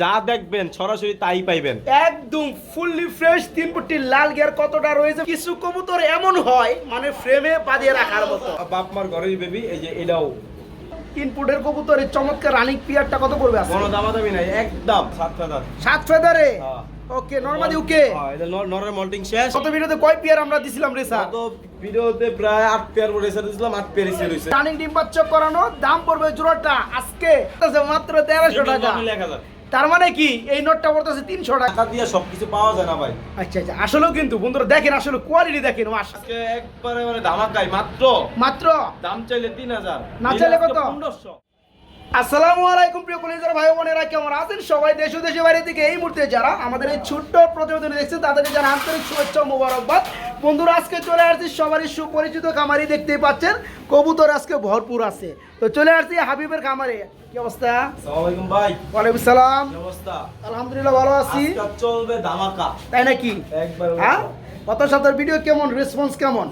যা দেখবেন সরাসরি তাই পাইবেন। একদম ফুললি ফ্রেশ তিন ফুটি লাল গিয়ার কতটা রয়েছে? কিছু কবুতর এমন হয় মানে ফ্রেমে বাঁধিয়ে রাখার মতো। বাপ মার ঘরের বেবি এই যে এটাও। ইনপুটের কবুতরের চমৎকার রানিং পিয়ারটা কত আজকে? কোনো দামাদামি নাই একদম সাত ফেদার সাত ফেদারে। ওকে নরমালি ওকে নরের মল্টিং শেষ। কত ভিডিওতে কয় পিয়ার আমরা দিছিলাম রে স্যার গত ভিডিওতে প্রায় আট পেয়ার রেসার দিয়েছিলাম আট পেয়ার রানিং ডিম বাচ্চা করানো দাম পড়বে জোড়াটা আজকে। মাত্র তেরোশো টাকা। তার মানে কি? এই নোটটা পড়তেছে তিনশো টাকা। দিয়ে সবকিছু পাওয়া যায় না ভাই। আচ্ছা আচ্ছা আসলেও কিন্তু বন্ধুরা দেখেন আসলে কোয়ালিটি দেখেন আজকে একবারে মানে ধামাকাই মাত্র? মাত্র? দাম চাইলে তিন হাজার। না চাইলে কত? পনেরোশো। আসসালামু আলাইকুম প্রিয় কলিজার ভাই বোনেরা কেমন আছেন? সবাই দেশ ও দেশের বাইরে থেকে এই মুহূর্তে যারা আমাদের এই ছোট্ট প্রতিবেদন দেখছেন তাদেরকে জানা আন্তরিক শুভেচ্ছা মোবারকবাদ। বন্ধুরা আজকে চলে আসছি সবারই সুপরিচিত খামারি দেখতেই পাচ্ছেন। কবুতর আজকে ভরপুর আছে। তো চলে আসছি হাবিবের খামারে। কি অবস্থা? আসসালামাইকুম ভাই। ওয়ালাইকুম সালাম। অবস্থা? আলহামদুলিল্লাহ ভালো আছি। চলবে ধামাকা। তাই নাকি? একবার হ্যাঁ? গত সপ্তাহের ভিডিও কেমন? রেসপন্স কেমন?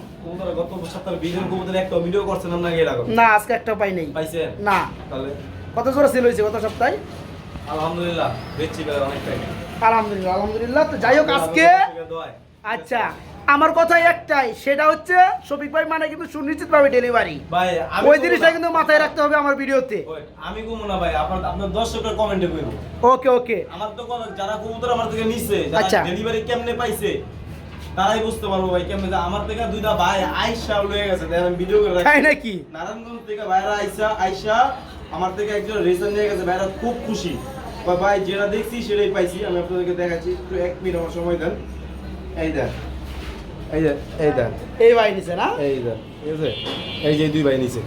গত সপ্তাহে ভিডিও একটা ভিডিও করছেন আপনাকে না আজকে একটা পাই নেই। পাইছেন? না। তাহলে? কত জোড়া সেল হয়েছে গত সপ্তাহে? আলহামদুলিল্লাহ বেচছি অনেকটাই আলহামদুলিল্লাহ আলহামদুলিল্লাহ। তো যাই হোক আজকে আচ্ছা আমার কথা একটাই সেটা হচ্ছে শফিক ভাই মানে কিন্তু সুনিশ্চিত ভাবে ডেলিভারি ভাই ওই জিনিসটা কিন্তু মাথায় রাখতে হবে আমার ভিডিওতে আমি কমু না ভাই আপনার আপনার দর্শকের কমেন্টে কইব ওকে ওকে আমার তো যারা কবুতর আমার থেকে নিছে আচ্ছা। যারা ডেলিভারি কেমনে পাইছে তারাই বুঝতে পারব ভাই কেমনে আমার থেকে দুইটা ভাই আইসা লয়ে গেছে। আমি ভিডিও করে তাই নাকি? নারায়ণগঞ্জ থেকে ভাইরা আইসা আইসা আমার থেকে একজন রেজাল্ট নিয়ে গেছে। ভাইরা খুব খুশি। ভাই যেটা দেখছি সেটাই পাইছি। আমি আপনাদেরকে দেখাচ্ছি। একটু এক মিনিট আমার সময় দেন। এই দেন এই দেন এই দেন এই ভাই নিছে না? এই দেন ঠিক আছে এই যে দুই ভাই নিচে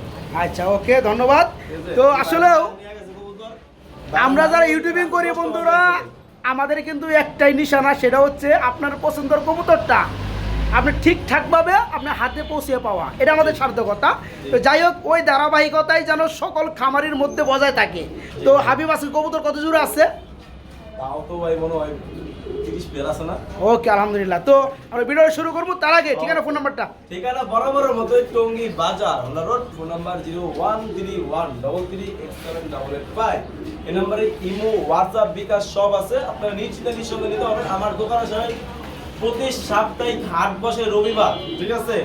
আচ্ছা ওকে ধন্যবাদ। তো আসলেও আমরা যারা ইউটিউবিং করি বন্ধুরা আমাদের কিন্তু একটাই নিশানা, সেটা হচ্ছে আপনার পছন্দের কবুতরটা। আপনি ঠিকঠাকভাবে আপনার হাতে পৌঁছে পাওয়া। এটা আমাদের সার্থকতা। তো যাই হোক, ওই ধারাবাহিকতাই যেন সকল খামারির মধ্যে বজায় থাকে। তো হাবিব আসির কবুতর কত জোরে আছে? তাও তো ভাই মনে হয় তিরিশ পেয়ার আছে না? ওকে আলহামদুলিল্লাহ। তো আমরা ভিডিও শুরু করব তার আগে ঠিক আছে ফোন নাম্বারটা ঠিকানা মতো টঙ্গী বাজার হলা road phone number zero one three one double three eight seven double eight five এই নম্বরে ইমো হোয়াটসঅ্যাপ বিকাশ সব আছে। আপনারা নিশ্চিত নিঃসন্দেহে নিতে পারবেন। আমার দোকান আছে প্রতি সাপ্তাহিক হাট বসে রবিবার ঠিক আছে?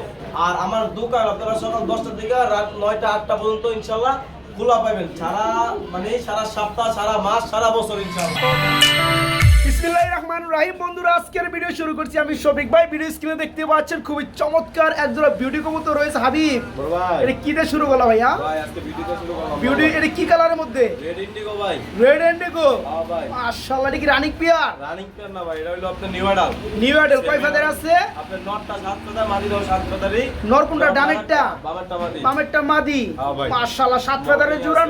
আর আমার দোকান আপনারা সকাল দশটা থেকে রাত নয়টা আটটা পর্যন্ত ইনশাল্লাহ খোলা পাবেন। সারা মানে সারা সপ্তাহ সারা মাস সারা বছর ইনশাল্লাহ। বিসমিল্লাহির রহমানির রহিম। বন্ধুরা আজকের ভিডিও শুরু করছি আমি শফিক ভাই। ভিডিও স্ক্রিনে দেখতে পাচ্ছেন খুবই চমৎকার একজোড়া বিউটি কবুতর রয়েছে হাবিব। এটা কি দিয়ে শুরু করল ভাইয়া? করলাম। বিউটি এটা কি কালারের মধ্যে? রেড ইন্ডিগো ভাই। রেড এন্ডিগো মাশাআল্লাহ এটা কি রানিক পিয়ার রানিং পেয়ার না ভাই এটা হলো আপনার নিউ অ্যাডাল নিউ অ্যাডেল কয় ফেদার আছে? আপনার নটটা সাত পাতা মাদি দাও সাত পাতারই নর কোনটা? ডানেরটা? মাদি। বামেরটা মাদি? হ্যাঁ মাশাআল্লাহ সাত ফেদারের জোড়া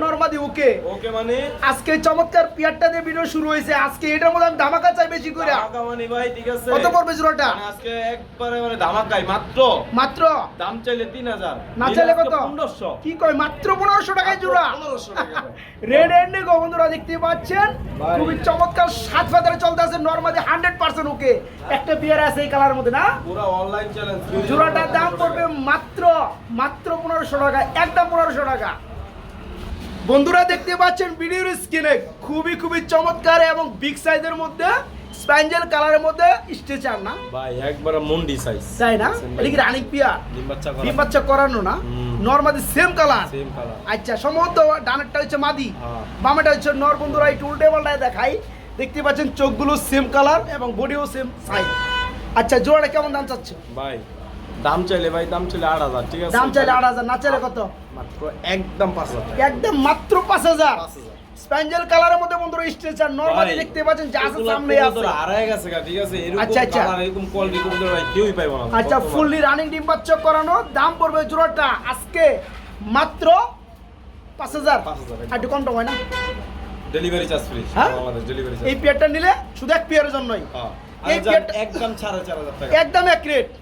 ওকে। ওকে মানে? আজকে চমৎকার পিয়ারটা দিয়ে ভিডিও শুরু হয়েছে। আজকে এটার মধ্যে আমি ধামাকা চাই বেশি করে মানে ভাই ঠিক আছে। কত পড়বে জোড়াটা? মানে আজকে একবারে মানে ধামাকাই মাত্র। মাত্র? দাম চাইলে তিন হাজার। না চাইলে কত? পনেরোশো। কি কয় মাত্র পনেরোশো টাকায় জোড়া? পনেরোশো টাকা ভাই। রেড এন্ডিগো বন্ধুরা দেখতে পাচ্ছেন? খুবই চমৎকার সাত ফেদারে চলতে আছে নর্মালি হান্ড্রেড পার্সেন্ট ওকে একটা বিয়ার আছে এই কালারের মধ্যে না? পুরো অনলাইন চ্যালেঞ্জ জোড়াটার দাম পড়বে মাত্র মাত্র পনেরোশো টাকা একদম পনেরোশো টাকা। বন্ধুরা দেখতে পাচ্ছেন ভিডিওর স্ক্রিনে খুবই খুবই চমৎকার এবং বিগ সাইজের মধ্যে স্প্যাঞ্জেল কালারের মধ্যে স্ট্রেচার না? ভাই একবারে মুন্ডি সাইজ তাই না? এটা কি রানিক পিয়ার ডিম বাচ্চা করানো। না। Normally same colour same colour আচ্ছা সম্ভবত ডানেরটা হচ্ছে মাদি। হ্যাঁ। বামেটা হচ্ছে নর। বন্ধুরা একটু উল্টে পাল্টায় দেখাই। দেখতে পাচ্ছেন চোখগুলো সেম কালার এবং বডিও সেম সাইজ আচ্ছা জোড়াটা কেমন দাম চাচ্ছে ভাই দাম চাইলে ভাই দাম চাইলে আট হাজার ঠিক আছে? দাম চাইলে আট হাজার না চাইলে কত? মাত্র একদম পাঁচ হাজার। একদম মাত্র পাঁচ হাজার। স্প্যাঞ্জেল কালারের মধ্যে বন্ধুরা স্ট্রেচার নরমালি দেখতে পাচ্ছেন যা আছে সামনে আছে। হারায় গেছে ঠিক আছে? এরকম আচ্ছা, আচ্ছা। এরকম কোয়ালিটি কবুতর ভাই কেউই পাইবো না আচ্ছা ফুললি রানিং ডিম বাচ্চা করানো দাম পড়বে জোড়াটা আজকে মাত্র পাঁচ হাজার। পাঁচ হাজার, আর একটু কম হয় না? ডেলিভারি চার্জ ফ্রি হ্যাঁ? আমাদের ডেলিভারি এই পেয়ারটা নিলে শুধু এক পেয়ারের জন্যই। পেয়ারটা- একদম একদম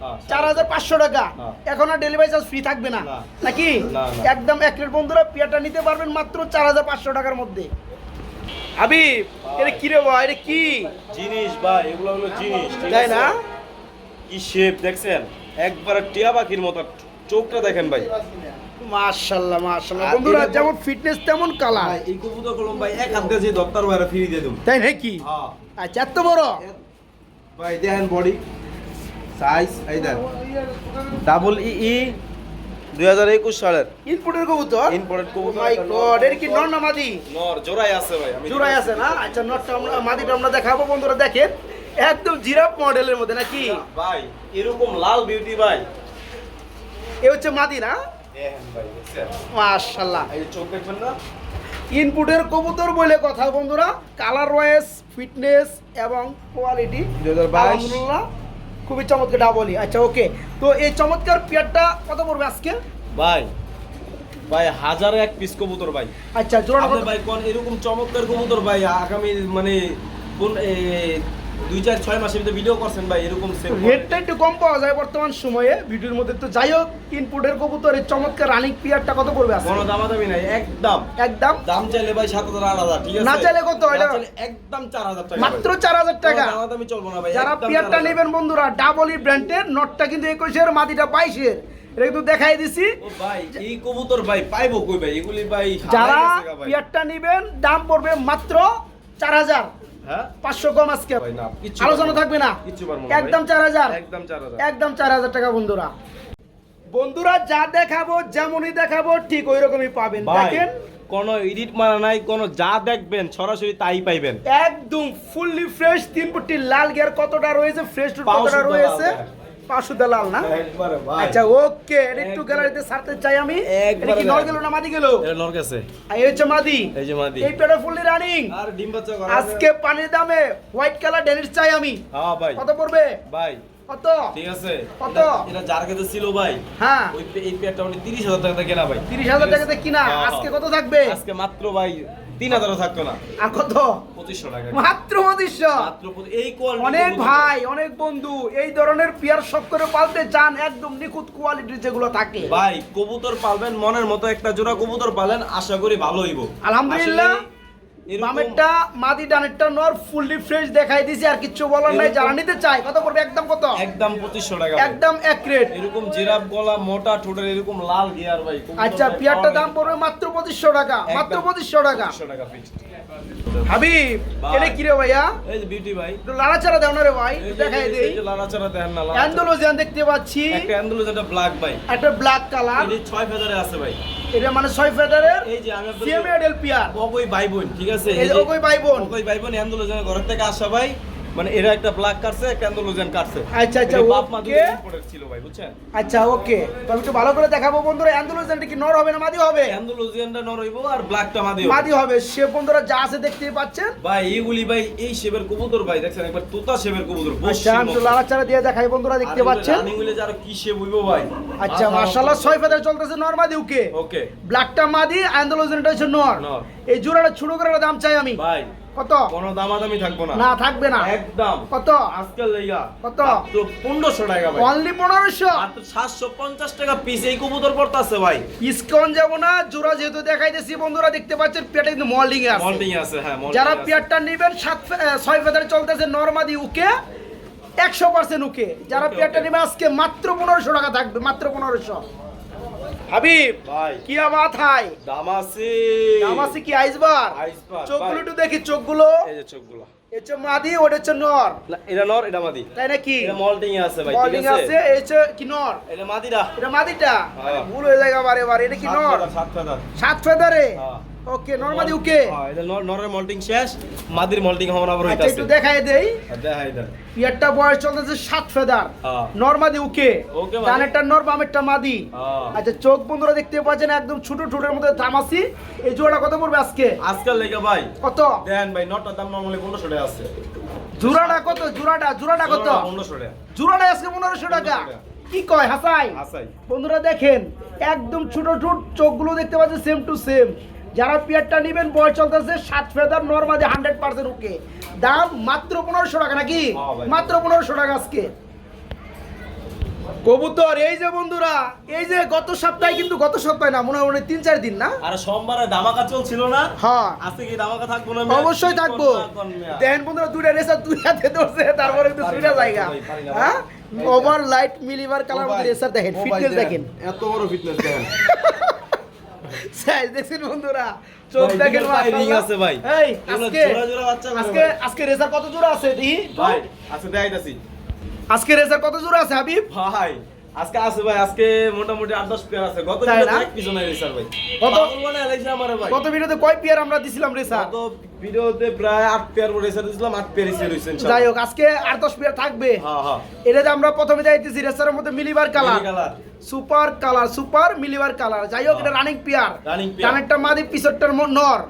হ্যাঁ। চার হাজার। পাঁচশো টাকা। এখন আর ডেলিভারি চার্জ ফ্রি থাকবে না। না। নাকি? না, না। একদম এক বন্ধুরা পেয়ারটা নিতে পারবেন মাত্র চার হাজার পাঁচশো টাকার মধ্যে। হাবিব এটা কি রে ভাই? এটা কি? জিনিস ভাই এগুলো হলো জিনিস তাই না? কি শেপ দেখছেন? একবারে টিয়া পাখির মতো। চোখটা দেখেন ভাই। মাশাআল্লাহ মাশাআল্লাহ বন্ধুরা যেমন ফিটনেস তেমন ভাই এই কবুতর কলম ভাই এক হাত যে দত্তার বাইরে ফিরিয়ে দিয়ে দেবো। তাই নাকি? হ্যাঁ। আচ্ছা এত বড়? ভাই দেখেন বডি সাইজ এই দেন। ডাবল ই ই দুই হাজার একুশ সালের। ইনপুটের কবুতর? ইম্পোর্টেড কবুতর মাই গড এর কি নর না মাদি? নর জোড়াই আছে ভাই আমি জোড়াই আছে না? আচ্ছা নটটা আমরা মাদিটা আমরা দেখাবো বন্ধুরা দেখেন। একদম জিরাফ মডেলের মধ্যে নাকি? ভাই এরকম লাল বিউটি ভাই। এ হচ্ছে মাদি না? এই চোখ দেখবেন না? ইনপুটের কবুতর বলে কথা বন্ধুরা কালার ওয়াইজ ফিটনেস এবং কোয়ালিটি 2022 আলহামদুলিল্লাহ খুবই চমৎকার ডাবলি আচ্ছা ওকে তো এই চমৎকার পেয়ারটা কত পড়বে আজকে? ভাই ভাই হাজারে এক পিস কবুতর ভাই। আচ্ছা জোড়া ভাই কোন এরকম চমৎকার কবুতর ভাই আগামী মানে কোন দুই চার ছয় মাসের ভিতরে ভিডিও করছেন ভাই এরকম রেটটা একটু কম পাওয়া যায় বর্তমান সময়ে ভিডিওর মধ্যে। তো যাই হোক ইনপুটের কবুতর এই চমৎকার রানিং পেয়ারটা কত আজকে? কোনো দামাদামি নাই একদম। একদম? দাম চাইলে ভাই সাত হাজার আট হাজার ঠিক আছে? না চাইলে কত? এটা- একদম চার হাজার টাকা। মাত্র চার হাজার টাকা। দামাদামি চলবো না ভাই যারা পেয়ারটা 4,000 নেবেন বন্ধুরা ডাবল ই ব্র্যান্ডের নটটা কিন্তু একুশের মাদিটা বাইশের। এটা কিন্তু দেখাই দিছি। ও ভাই এই কবুতর ভাই পাইবো কই ভাই? এগুলি ভাই যারা। পেয়ারটা নেবেন দাম পড়বে মাত্র চার হাজার। পাঁচশো কম আজকে। ভাই না। কিচ্ছু আলোচনা থাকবে না? কিচ্ছু পারব না একদম ভাই। চার হাজার। একদম চার হাজার। একদম চার হাজার টাকা বন্ধুরা। বন্ধুরা যা দেখাবো যেমনই দেখাবো ঠিক ওই রকমই পাবেন দেখেন। কোনো এডিট মারা নাই কোনো যা দেখবেন সরাসরি তাই পাইবেন। একদম ফুললি ফ্রেশ তিন লাল গিয়ার কতটা রয়েছে ফ্রেশ কতটা রয়েছে? হ্যাঁ। পাঁচশো লাল না? আচ্ছা ওকে একটু গ্যালারিতে সারতে চাই আমি? এটা কি নর গেল না মাদি গেল? এটা নর গেছে। এই হচ্ছে মাদি। এই যে মাদি। এই পেটে ফুললি রানিং। আর ডিম বাচ্চা আজকে পানির দামে হোয়াইট কালার ডেনিস চাই আমি। হ্যাঁ ভাই। কত পড়বে? ভাই। কত? ঠিক আছে। কত? এটা- যার কাছে ছিল ভাই। হ্যাঁ। ওই এই পেয়ারটা মানে তিরিশ হাজার টাকা কেনা ভাই। তিরিশ হাজার টাকাতে কিনা? হ্যাঁ, আজকে। কত থাকবে? আজকে মাত্র ভাই তিন হাজারও থাকতো না। আর কত? পঁচিশশো টাকা। মাত্র পঁচিশশো? মাত্র এই কোয়ালিটি অনেক ভাই অনেক বন্ধু এই ধরনের পিয়ার শখ করে পালতে চান একদম নিখুঁত কোয়ালিটির যেগুলো থাকে। ভাই কবুতর পালবেন মনের মতো একটা জোড়া কবুতর পালেন আশা করি ভালো হইব। আলহামদুলিল্লাহ। বামেরটা মাদি ডানেরটা নর ফুললি ফ্রেশ দেখাই দিছি আর কিচ্ছু বলার নাই যারা নিতে চায় কত পড়বে? একদম কত? একদম 2500 টাকা একদম এক রেট এরকম জিরাফ গলা মোটা ঠোঁটের এরকম লাল গিয়ার ভাই আচ্ছা পিয়ারটা দাম পড়বে মাত্র পঁচিশশো টাকা মাত্র পঁচিশশো টাকা। 2500 টাকা fixed। হাবিব এটা কি রে ভাইয়া? এই যে বিউটি ভাই। একটু লাড়াচাড়া দেও না রে ভাই এই একটু যে- দেখাই দেই। এই যে লাড়াচাড়া দেখেন না, লাড়াচাড়া। দেখতে পাচ্ছি। একটা অ্যান্ডুলোজ, একটা ব্ল্যাক ভাই। একটা ব্ল্যাক কালার ছয় ফেদারে আছে ভাই। এটা মানে ছয় ফেদারের এই যে আমি আপনাদের- পিয়ার অগৈ ভাই বোন ঠিক আছে? এই যে ভাই বোন। অগৈ ভাই বোন অ্যান্ডুলোজেনের ঘর থেকে আসা ভাই। মানে এরা একটা ব্ল্যাক কাটছে একটা অ্যান্ডুলোজেন কাটছে। আচ্ছা, আচ্ছা, বাপ মা। দুটো ইম্পোর্টেড ছিল ভাই বুঝছেন? আচ্ছা ওকে। তো আমি একটু ভালো করে দেখাবো বন্ধুরা অ্যান্ডোলোজিয়ানটা কি নর হবে না মাদি হবে? অ্যান্ডুলোজিয়ানটা নর হইবো আর ব্ল্যাকটা মাদি হবে। মাদি হবে। সে বন্ধুরা যা আছে দেখতেই পাচ্ছেন। ভাই এইগুলি ভাই এই শেপের কবুতর ভাই দেখছেন? একবার তোতা শেপের কবুতর আচ্ছা আমি লাড়াচাড়া দিয়ে দেখাই বন্ধুরা দেখতে পাচ্ছেন? যারা কি শেপ হইবো ভাই? আচ্ছা মাশাআল্লাহ ছয় ফেদার চলতেছে নর মাদি ওকে? ওকে। ব্ল্যাকটা মাদি অ্যান্ডোলোজিয়ানটা হচ্ছে নর। নর। এই জোড়াটা ছোট করে দাম চাই আমি। ভাই কত? কোনো দামাদামি থাকব না। না থাকবে না। একদম। কত? আজকাল লেগা কত? মাত্র পনেরোশো টাকা ভাই। অনলি পনেরোশো? মাত্র সাতশো পঞ্চাশ টাকা পিস এই কবুতর পড়তাছে ভাই। ইসকন যাব না জোড়া যেহেতু দেখাইতেছি বন্ধুরা দেখতে পাচ্ছেন পেটে কিন্তু মল্ডিং এ আছে। আছে হ্যাঁ যারা। পেয়ারটা নেবেন সাত ছয় ফেদারে চলতেছে নর্মাদি উকে একশো পার্সেন্ট উকে। যারা পেয়ারটা. নেবে আজকে মাত্র পনেরোশো টাকা থাকবে মাত্র পনেরোশো। হাবিব ভাই। কি মাথায়? দাম আছে দাম আছে কি আইসবার? আইসবার, চোখগুলো একটু দেখি চোখগুলো। এই যে চোখগুলো। এ মাদি ওটা হচ্ছে নর। না, এটা নর এটা মাদি। তাই নাকি? এটা মল্টিং আছে ভাই মল্টিং আছে? এই হচ্ছে কি নর? এটা মাদিটা। এটা মাদিটা? হ্যাঁ। ভুল হয়ে যায় বারে বারে এটা কি নর? সাত ফেদার। সাত ফেদারে? হ্যাঁ। ওকে নর্মাদি উকে হ্যাঁ, এটা নর- নরের মল্টিং শেষ মাদির মল্টিং হওয়ার আবার আচ্ছা হইতাছে। একটু দেখাই দেই। দেখাই দেন। পিয়ারটা বয়স চলতেছে সাত ফেদার। হ্যাঁ। নর্মাদি উকে ওকে মাদি। ডানেরটা নর বামেরটা মাদি। হ্যাঁ। আচ্ছা চোখ বন্ধুরা দেখতে পাচ্ছেন একদম ছোট ঠোঁটের মধ্যে তামাসি এই জোড়া কত পড়বে আজকে? আজকাল লেগে ভাই। কত? দেন ভাই নটার দাম নর্মালি পনেরোশো টাকা আছে। জোড়াটা কত? জোড়াটা জোড়াটা কত? পনেরোশো টাকা। জোড়াটা আজকে পনেরোশো 1500 টাকা। কি কয় হাসাই? আসাই বন্ধুরা দেখেন একদম ছোট ছোট চোখগুলো দেখতে পাচ্ছেন সেম টু সেম যারা পিয়ারটা নেবেন বয়স চলতেছে সাত ফেদার নর্মাদি হান্ড্রেড পার্সেন্ট ওকে দাম মাত্র পনেরোশো টাকা নাকি? মাত্র পনেরোশো টাকা আজকে। কবুতর এই যে বন্ধুরা এই যে গত সপ্তাহে কিন্তু গত সপ্তাহে না মনে হয় তিন চার দিন না? আর সোমবারে ধামাকা চলছিল না? হ্যাঁ। আজকে কি ধামাকা থাকব না অবশ্যই থাকব। দেখেন বন্ধুরা দুইটা রেসার দুই হাতে ধরছে তারপরে কিন্তু দুইটা জায়গা। হ্যাঁ? Over light mealy bar colour মধ্যে রেসার দেখেন ফিটনেস দেখেন। এত বড় ফিটনেস দেখেন। সাইজ দেখছেন বন্ধুরা? চোখ দেখেন রিং আছে ভাই। এই আজকে আজকে। আজকে রেজার কত জোড়া আছে দি ভাই আজকে দেখাইতাছি। আজকে রেজার কত জোড়া আছে হাবিব? ভাই আজকে আছে ভাই আজকে মোটামুটি আট দশ পেয়ার আছে। গত ভিডিওতে? এক নাই স্যার ভাই। কত? আমারে ভাই। কত ভিডিওতে কয় পিয়ার আমরা দিছিলাম রেসার গত ভিডিওতে প্রায় আট পেয়ার করে রেসার দিছিলাম আট পেয়ার রেসার হইছে যাই হোক আজকে আর দশ পিয়ার থাকবে। হ্যাঁ হ্যাঁ। এটাতে আমরা প্রথমে যাইতেছি রেসারের মধ্যে mealy bar colour. Super colour super mealy bar colour. যাই হোক এটা রানিং পেয়ার। ডানেরটা মাদি পিছরটার নর।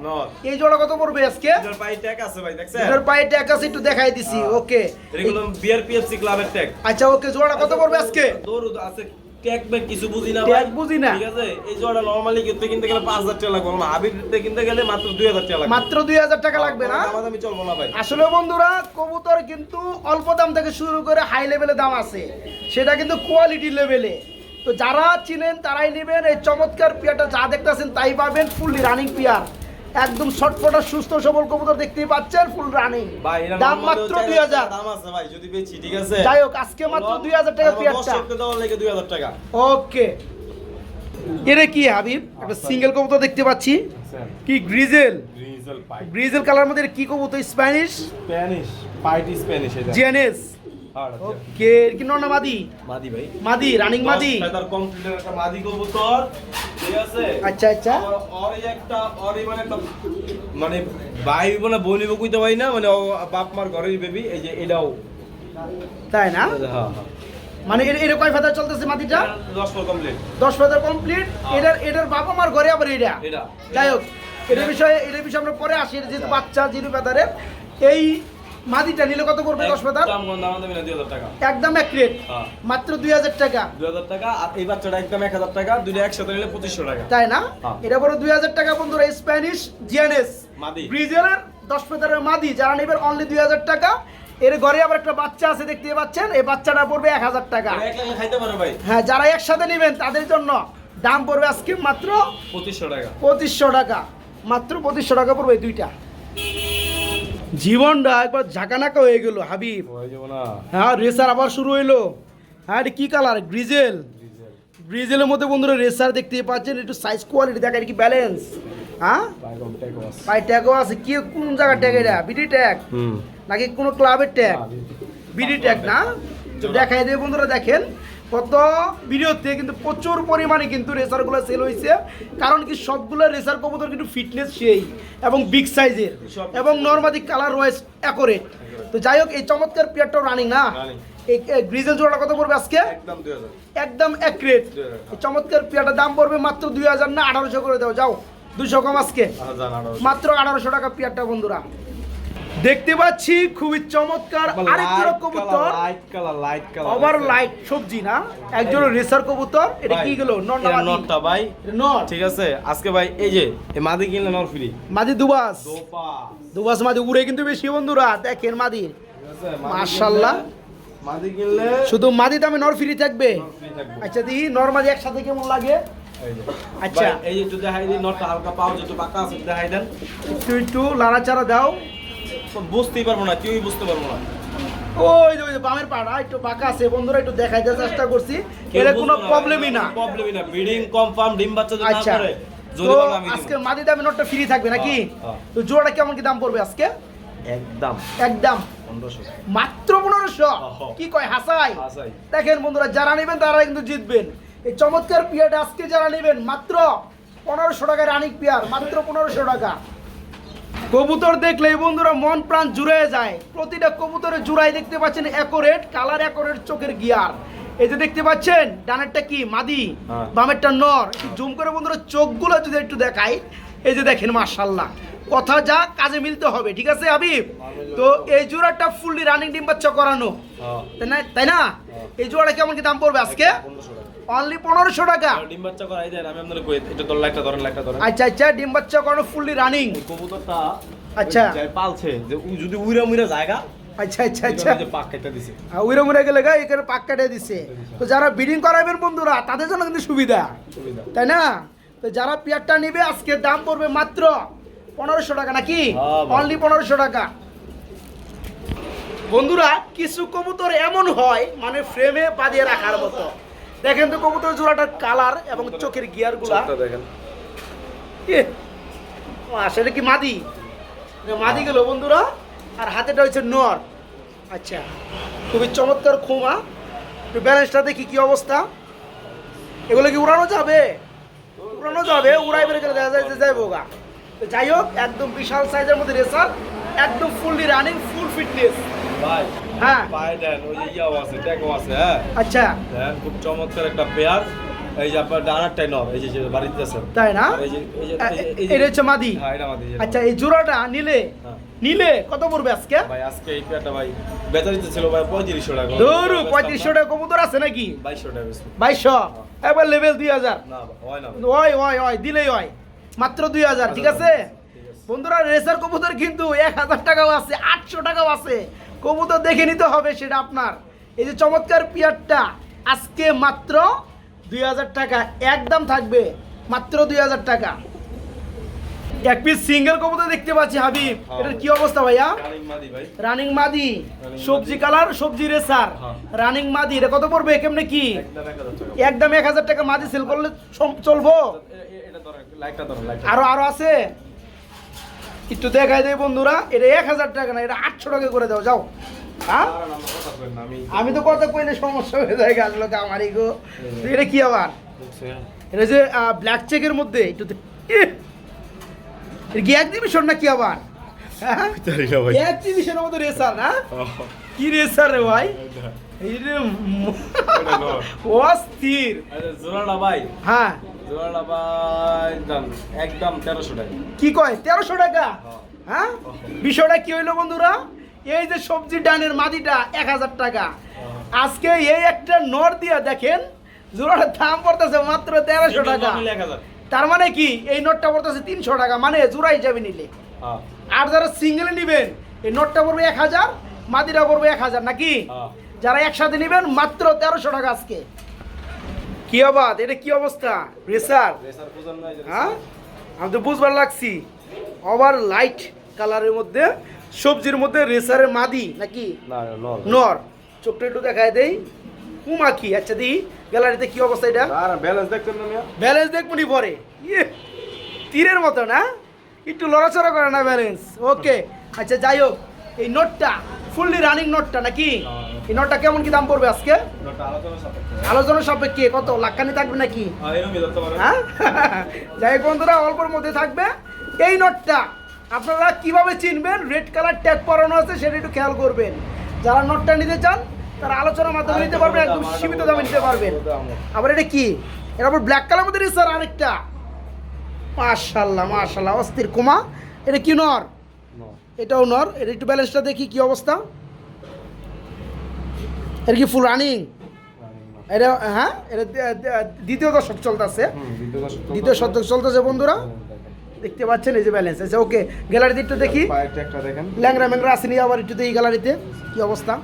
এই জোড়া কত পড়বে আজকে? এটার পায়ে ট্যাগ আছে ভাই দেখছেন? এটার পায়ে ট্যাগ আছে একটু দেখাই দিছি। হ্যাঁ। ওকে এগুলো বিআরপিএফসি ক্লাবের ট্যাগ আচ্ছা ওকে জোড়াটা কত পড়বে আজকে? দৌড় আছে ট্যাগ ব্যাগ কিছু বুঝি না ট্যাগ বুঝি না। ঠিক আছে? এই জোড়া নরমালি কিনতে কিনতে গেলে পাঁচ হাজার টাকা লাগবে। আমার আবিরতে কিনতে গেলে মাত্র দুই হাজার টাকা লাগবে। মাত্র দুই হাজার টাকা লাগবে না? আমি চলবো না ভাই। আসলে বন্ধুরা কবুতর কিন্তু অল্প দাম থেকে শুরু করে হাই লেভেলে দাম আছে। সেটা কিন্তু কোয়ালিটি লেভেলে তো যারা চিনেন তারাই নেবেন। এই চমৎকার পিয়ারটা যা দেখতেছেন তাই পাবেন। Fully running pair. একদম ছটফটা সুস্থ সবল কবুতর দেখতেই পাচ্ছেন ফুল রানিং ভাই দাম মাত্র দুই হাজার। দাম আছে ভাই যদি বেচি ঠিক আছে? যাই হোক আজকে মাত্র দুই হাজার টাকা পিয়ারটা। দেওয়ার লেগে দুই হাজার টাকা। ওকে। এটা কি হাবিব? একটা সিঙ্গেল কবুতর দেখতে পাচ্ছি। কি গ্রিজেল? গ্রিজেল কালার মধ্যে কি কবুতর? স্প্যানিশ স্প্যানিশ পাইট স্প্যানিশ এটা। হ্যাঁ, ওকে কি নন্না মাদি? মাদি ভাই। মাদি রানিং মাদি? তার কমপ্লিটের একটা মাদি কবুতর। ঠিক আছে? আচ্ছা আচ্ছা। ওর একটা এই মানে একটা মানে ভাই মানে বলিব কইতে পারি না মানে ও বাপ মার ঘরের বেবি এই যে এটাও। তাই না? হ্যাঁ হ্যাঁ মানে এর এর কয় ফাদার চলতেছে মাটিটা দশ ফল কমপ্লিট দশ ফাদার কমপ্লিট হ্যাঁ। এটার এটার বাবা মার ঘরে আবার এটা এটা। যাই হোক এটার বিষয়ে এটার বিষয়ে আমরা পরে আসি এটা যেহেতু বাচ্চা জিরো ফাদারের এই মাদিটা নিলে কত করবে দশ টাকা। একদম এক রেট। হ্যাঁ। মাত্র দুই হাজার টাকা। দুই হাজার টাকা আর এই বাচ্চাটা একদম এক হাজার টাকা দুইটা একসাথে নিলে পঁচিশশো টাকা। তাই না? হ্যাঁ। এটা বড় দুই হাজার টাকা বন্ধুরা স্প্যানিশ জিয়ানেস মাদি। ব্রিজেলের দশ ফাদারের মাদি। যারা নেবেন অনলি দুই হাজার টাকা। এর ঘরে আবার একটা বাচ্চা আছে দেখতে পাচ্ছেন? এই বাচ্চাটা পড়বে এক হাজার টাকা। এটা খাইতে পারো ভাই। হ্যাঁ যারা একসাথে নেবেন তাদের জন্য দাম পড়বে আজকে মাত্র পঁচিশশো টাকা। পঁচিশশো টাকা। মাত্র পঁচিশশো টাকা পড়বে দুইটা। জীবনটা একবার ঝাঁকানাকা হয়ে গেল হাবিব। হয়ে রেসার আবার শুরু হইল। হ্যাঁ এটা কি কালার গ্রিজেল গ্রিজেলের মধ্যে বন্ধুরা রেসার দেখতে পাচ্ছেন একটু সাইজ কোয়ালিটি দেখা এটা কি ব্যালেন্স হ্যাঁ? পাই ট্যাগও আছে। কি কোন জায়গার ট্যাগ এটা? বিডি ট্যাগ নাকি কোনো ক্লাবের ট্যাগ বিডি ট্যাগ না? দেখাই দিয়ে বন্ধুরা দেখেন। কত ভিডিওতে কিন্তু প্রচুর পরিমাণে কিন্তু রেসারগুলো সেল হয়েছে। কারণ কি সবগুলো রেসার কবুতর কিন্তু ফিটনেস সেই এবং বিগ সাইজের এবং নর্মাদি কালার রয়েছে অ্যাকোরেট তো যাই হোক এই চমৎকার পিয়ারটাও রানিং না? এই গ্রিজেল জোড়াটা কত পড়বে আজকে? একদম দুই এক রেট দুই হাজার। এই চমৎকার পিয়ারটার দাম পড়বে মাত্র দুই হাজার না আঠারোশো করে দাও। যাও দুশো কম আজকে। মাত্র আঠারোশো টাকা পিয়ারটা বন্ধুরা। দেখতে পাচ্ছি খুবই চমৎকার আরেক জোড়া কবুতর। Light colour light colour over light সবজি না? একজন রেসার কবুতর। এটা কি গেল? নর না মাদি? ভাই। নর। ঠিক আছে আজকে ভাই এই যে এই মাদি কিনলে নর ফ্রি। মাদি দুবাস। দুবাস। মাদি উড়ে কিন্তু বেশি বন্ধুরা দেখেন মাদির। মাশাআল্লাহ। মাদি কিনলে শুধু মাদি দামে নর ফ্রি থাকবে। আচ্ছা দিই নর মাদি একসাথে কেমন লাগে? আচ্ছা। এই যে একটু দেখাই দিই হালকা পাও যেটু পাকা আছে দেখাই দেন। একটু একটু লাড়াচাড়া দাও। বুঝতেই পারব না কেউই বুঝতে পারব না। ওই যে ওই যে বামের পাড়া একটু বাঁকা আছে বন্ধুরা একটু দেখাইতে চেষ্টা করছি। এটা কোনো প্রবলেমই না প্রবলেমই না। ব্রিডিং কনফার্ম ডিম বাচ্চা যদি না আচ্ছা। করে তো আজকে মাদি দামে নোটটা ফ্রি থাকবে নাকি? হ্যাঁ, হ্যাঁ। তো জোড়াটা কেমন কি দাম পড়বে আজকে? একদম। একদম। মাত্র পনেরোশো। কি কয় হাসাই? হাসাই। দেখেন বন্ধুরা যারা নেবেন তারা কিন্তু জিতবেন। এই চমৎকার পিয়ারটা আজকে যারা নেবেন মাত্র পনেরোশো টাকা রানিক পিয়ার মাত্র পনেরোশো টাকা। কবুতর দেখলে এই বন্ধুরা মন প্রাণ জুড়ে যায়। প্রতিটা কবুতরের জুড়াই দেখতে পাচ্ছেন অ্যাকোরেট কালার অ্যাকোরেট চোখের গিয়ার। এই যে দেখতে পাচ্ছেন ডানেরটা কি? মাদি। হ্যাঁ। বামেরটা নর। জুম করে বন্ধুরা চোখগুলো যদি একটু দেখাই এই যে দেখেন মার্শাল্লাহ কথা যা কাজে মিলতে হবে ঠিক আছে হাবিব? তো এই জোড়াটা ফুললি রানিং ডিম বাচ্চা করানো। হ্যাঁ। তাই না? তাই না? এই জোড়াটা কেমন কি দাম পড়বে আজকে? 1500 টাকা। অনলি পনেরোশো টাকা। ডিম বাচ্চা করাই দেন আমি আপনাদের কই এটা ধরেন লাইটটা ধরেন আচ্ছা আচ্ছা ডিম বাচ্চা করানো ফুললি রানিং কবুতরটা আচ্ছা। পালছে যে যদি উইরা মুইরা জায়গা আচ্ছা আচ্ছা আচ্ছা। যে পাক কেটে দিছে। উইরে গেলে গা এখানে পাক কাটিয়ে দিচ্ছে তো যারা বিডিং করাবেন বন্ধুরা তাদের জন্য কিন্তু সুবিধা। তাই না? তো যারা পেয়ারটা নিবে আজকে দাম পড়বে মাত্র পনেরোশো টাকা নাকি? হ্যাঁ, অনলি পনেরোশো টাকা। বন্ধুরা কিছু কবুতর এমন হয় মানে ফ্রেমে বাঁধিয়ে রাখার মতো। দেখেন তো কবুতর জোড়াটার কালার এবং চোখের গিয়ারগুলা চোখটা দেখেন। আসলে কি মাদি? মাদি গেল বন্ধুরা আর হাতেটা হচ্ছে নর। আচ্ছা খুবই চমৎকার খোমা। একটু ব্যালেন্সটা দেখি কি অবস্থা। এগুলো কি উড়ানো যাবে? উড়ানো যাবে উড়াই বেড়ে গেলে দেখা যায় যে যাইবো গা। যাই হোক একদম বিশাল সাইজের মধ্যে রেসার একদম ফুললি রানিং ফুল ফিটনেস ভাই। হ্যাঁ। পায়ে দেন ওই যে ইয়াও আছে ট্যাগও আছে হ্যাঁ। আচ্ছা। দেন খুব চমৎকার একটা পেয়ার। এই যে আপনার ডানারটাই নর এই যে যে বাড়িতে আছেন তাই না? আর এই যে এই যে- এই যে- এই যে- এটা হচ্ছে মাদি। হ্যাঁ এটা আমাদের আচ্ছা এই জোড়াটা নিলে হ্যাঁ। নিলে কত পড়বে আজকে? ভাই আজকে এই পেয়ারটা ভাই বেচারিতে ছিল ভাই পঁয়ত্রিশশো টাকা। ধরু পঁয়ত্রিশশো টাকা কবুতর আছে নাকি? বাইশশো টাকা বাইশশো? এবার লেভেল দুই হাজার। না হয় না। ওই ওই ওই দিলেই হয়। মাত্র দুই হাজার ঠিক আছে? ঠিক আছে। বন্ধুরা রেসার কবুতর কিন্তু এক হাজার টাকাও আছে আটশো টাকাও আছে। কবুতর দেখে নিতে হবে সেটা আপনার। এই যে চমৎকার পিয়ারটা আজকে মাত্র দুই হাজার টাকা একদম থাকবে মাত্র দুই হাজার টাকা। এক পিস সিঙ্গেল কবুতর দেখতে পাচ্ছি হাবিব। হ্যাঁ। এটার কি অবস্থা ভাইয়া? রানিং মাদি সবজি কালার সবজি রেসার। হ্যাঁ। রানিং মাদি এটা কত পড়বে কেমনে কি? একদম এক হাজার টাকা। মাদি সেল করলে চলবো? আরও আরও আছে? একটু দেখাই দেয় বন্ধুরা এটা এক হাজার টাকা না এটা আটশো টাকা করে দাও যাও। হ্যাঁ? আমরা আমি তো কথা কইলে সমস্যা হয়ে যায় আসলো আমারই গো এটা কি আবার? এটা যে ব্ল্যাক চেকের মধ্যে একটু কি এক্সিবিশন না কি আবার? হ্যাঁ? ভাই। এক্সিবিশনের মধ্যে রেসার না? কি রেসার রে ভাই। অস্থির। আচ্ছা, ভাই। হ্যাঁ। জোড়াটা ভাই দাম একদম তেরোশো টাকা। কি কয়? তেরোশো টাকা? হ্যাঁ। বিষয়টা কি হইল বন্ধুরা? এই যে সবজি ডানের মাদিটা এক হাজার টাকা। আজকে এই একটা নর দিয়া দেখেন জোড়াটার দাম পড়তেছে মাত্র তেরোশো টাকা। তার মানে কি? এই নোটটা পড়তেছে তিনশো টাকা মানে জোড়া হিসাবে নিলে। হ্যাঁ, আর যারা সিঙ্গেল নেবেন এই নোটটা পড়বে এক হাজার মাদিটা পড়বে এক হাজার নাকি? হ্যাঁ। যারা একসাথে নেবেন মাত্র তেরোশো টাকা আজকে। কি অবাদ এটা কি অবস্থা? রেসার হ্যাঁ আমি তো বুঝবার লাগছি। ওভার লাইট কালারের মধ্যে সবজির মধ্যে রেসারের মাদি নাকি? নর। চোখটা একটু দেখায় দেই। কুমা কি? আচ্ছা দি গ্যালারিতে কি অবস্থা এটা? আর balance না মিয়া? ব্যালেন্স দেখবনি পরে। ইয়ে তীরের মতো না? একটু লড়াচড়া করে না ব্যালেন্স ওকে আচ্ছা যাই হোক। এই নোটটা ফুললি রানিং নোটটা নাকি? এই নোটটা কেমন কি দাম পড়বে আজকে? নটা আলোচনা সাপেক্ষে। কত লাখখানি থাকবে নাকি? হ্যাঁ। হ্যাঁ? যাই বন্ধুরা অল্পর মধ্যে থাকবে। এই নোটটা আপনারা কীভাবে চিনবেন? রেড কালার ট্যাগ পরানো আছে সেটা একটু খেয়াল করবেন। যারা নোটটা নিতে চান তারা আলোচনার মাধ্যমে নিতে পারবেন একদম সীমিত দামে নিতে পারবেন। আবার এটা কি? এটা আবার ব্ল্যাক কালার মধ্যে স্যার আরেকটা। মাশাল্লাহ মাশাল্লাহ অস্থির কুমা। এটা কি নর? নর। এটাও নর। এটা একটু ব্যালেন্সটা দেখি কি অবস্থা। এটা কি ফুল রানিং এটা হ্যাঁ? এটা দ্বি- দ্বি- দ্বিতীয় দশক চলতেছে। দ্বিতীয়। শতক চলতেছে। বন্ধুরা। দেখতে পাচ্ছেন এই যে ব্যালেন্স আছে ওকে গ্যালারিতে একটু দেখি। ল্যাংরা ম্যাংরা আসেনি আবার একটু দেখি গ্যালারিতে কি অবস্থা?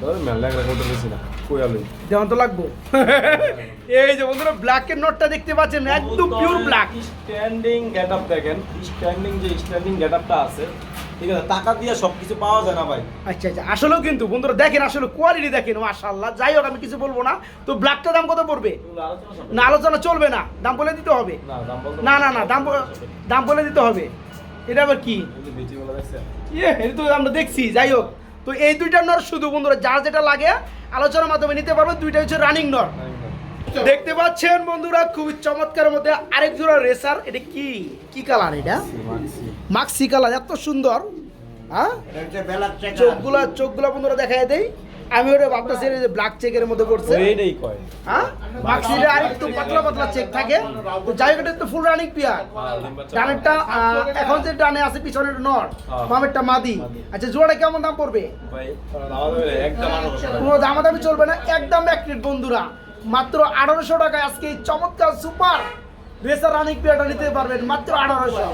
ধরেন না, ল্যাংড়া করতে বেশি না। কই আলুই? যেমন তো লাগবো। এই যে বন্ধুরা ব্ল্যাকের নোটটা দেখতে পাচ্ছেন একদম পিওর ব্ল্যাক স্ট্যান্ডিং গেটআপ দেখেন। স্ট্যান্ডিং যে স্ট্যান্ডিং গেটআপটা আছে ঠিক আছে টাকা দিয়ে সবকিছু পাওয়া যায় না ভাই। আচ্ছা আচ্ছা আসলেও কিন্তু বন্ধুরা দেখেন আসলে কোয়ালিটি দেখেন মাশাআল্লাহ। যাই হোক আমি কিছু বলব না। তো ব্ল্যাকটা দাম কত পড়বে। না আলোচনা চলবে না। দাম বলে দিতে হবে। না না না দাম দাম বলে দিতে হবে। এটা আবার কি? ইয়ে এটা তো আমরা দেখছি যাই হোক। তো এই দুইটা নর শুধু বন্ধুরা যার যেটা লাগে আলোচনার মাধ্যমে নিতে পারবে। দুইটা হচ্ছে রানিং নর। দেখতে পাচ্ছেন বন্ধুরা খুবই চমৎকার মধ্যে আরেক জোড়া রেসার এটা কি? কি কালার এটা? মাক্সি কালার এত সুন্দর। হ্যাঁ? চোখগুলা চোখগুলা বন্ধুরা দেখায় দেই। আমি ওটা ভাবতেছি যে ব্ল্যাক চেকের মধ্যে পড়ছে ওইটাই কয়। হ্যাঁ? মাক্সিটা আরেকটু পাতলা পাতলা চেক থাকে। তো জায়গাটা একটু ফুল রানিং পিয়ার ডানেরটা আহ, এখন যে ডানে আছে পিছনের নর হ্যাঁ। বামেরটা মাদি। আচ্ছা জোড়াটা কেমন দাম পড়বে? কোনো দামাদামি চলবে না একদম এক বন্ধুরা। মাত্র আঠারোশো টাকায় আজকে এই চমৎকার সুপার রেসার রানিং পিয়ারটা নিতে পারবেন মাত্র আঠারোশো।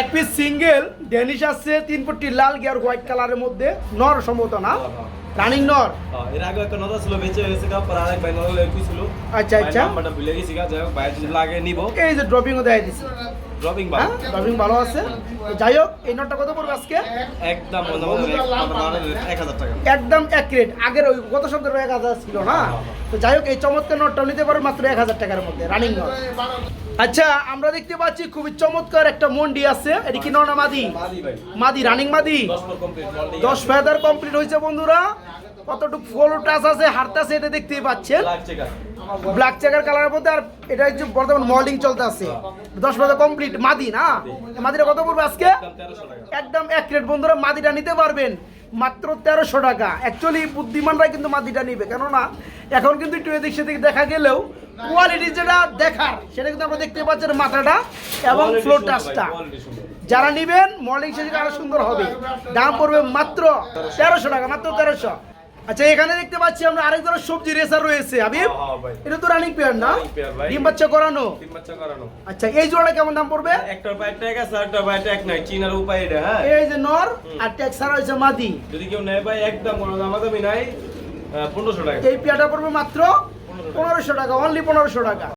এক পিস সিঙ্গেল ডেনিশ আছে তিন পট্টি লাল গিয়ার হোয়াইট কালারের মধ্যে নর সম্ভবত না? রানিং নর? হ্যাঁ, এর আগে একটা ছিল বেঁচে গা, পরে আরেক ভাই ছিল আচ্ছা, আচ্ছা। নাম্বারটা ভুলে গেছি গা, যাই হোক ভাই যদি লাগে নিব। এই যে ড্রপিংও দেখাই দিছি। ড্রপিং হ্যাঁ ড্রপিং ভালো আছে। যাই হোক এই নটটা কত পড়বে আজকে? একদম আমাদের এক হাজার টাকা। একদম এক আগের ওই গত এক হাজার ছিল না? তো যাই হোক এই চমৎকার নটটা নিতে পারো মাত্র এক হাজার টাকার মধ্যে রানিং নোট আচ্ছা আমরা দেখতে পাচ্ছি খুবই চমৎকার একটা মন্ডি আছে। এটি কি ননা মাদি? মাদি রানিং মাদি দশ ফেদার কমপ্লিট হয়েছে বন্ধুরা। কতটুকু ফোল টাচ আছে হারটা আছে এটা দেখতেই পাচ্ছেন। ব্ল্যাক চেকার কালারের মধ্যে আর এটা হচ্ছে বর্তমান মল্ডিং চলতে আছে। দশ ফেদার কমপ্লিট মাদি না? মাদিটা কত পড়বে আজকে? একদম এক রেট বন্ধুরা মাদিটা নিতে পারবেন। মাত্র তেরোশো টাকা। অ্যাকচুয়ালি বুদ্ধিমানরাই কিন্তু মাদিটা নিবে। কেননা এখন কিন্তু একটু এদিক সেদিক দেখা গেলেও কোয়ালিটি যেটা দেখার সেটা কিন্তু আমরা দেখতে পাচ্ছি মাথাটা এবং ফ্লোটাসটা ফ্লোর টাচটা যারা নিবেন মর্নিং সেদিকে আরও সুন্দর হবে। দাম পড়বে মাত্র তেরোশো টাকা মাত্র তেরোশো। আচ্ছা এখানে দেখতে পাচ্ছি আমরা আরেক ধরনের সবজি রেসার রয়েছে। আবিব হ্যাঁ, হ্যাঁ। এটা তো রানিং পেয়ার না। ডিম বাচ্চা করানো? ডিম বাচ্চা করানো। আচ্ছা এই জোড়াটা কেমন দাম পড়বে? একটার পায় এক আছে আরেকটার পায় এক নাই। চিনার উপায় এটা হ্যাঁ। এই যে নর আর ট্যাক্স সার হয়েছে মাদি। যদি কেউ নেয় ভাই একদম কোনো দামাদামি নাই। পনেরোশো টাকা। এই পেয়ারটা পড়বে মাত্র পনেরোশো টাকা। অনলি পনেরোশো টাকা।